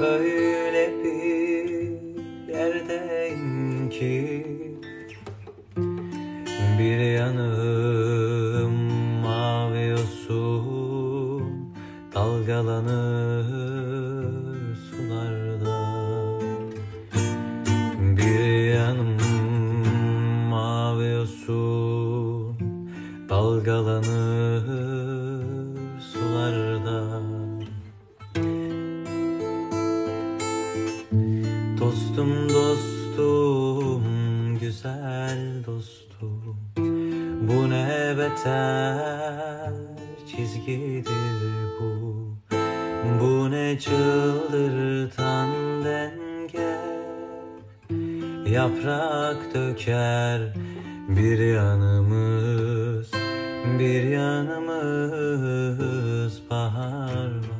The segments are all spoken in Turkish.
Öyle bir yerdeyim ki Bir yanım mavi yosun Dalgalanır sularda. Bir yanım mavi yosun Dalgalanır Dostum dostum güzel dostum. Bu ne beter çizgidir bu. Bu ne çıldırtan denge. Yaprak döker bir yanımız Bir yanımız bahar bahçe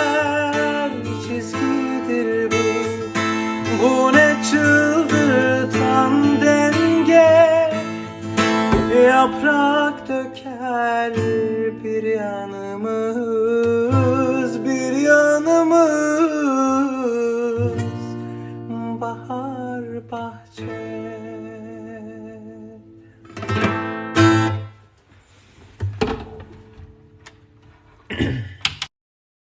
Yaprak döker bir yanımız Bir yanımız. Bahar bahçe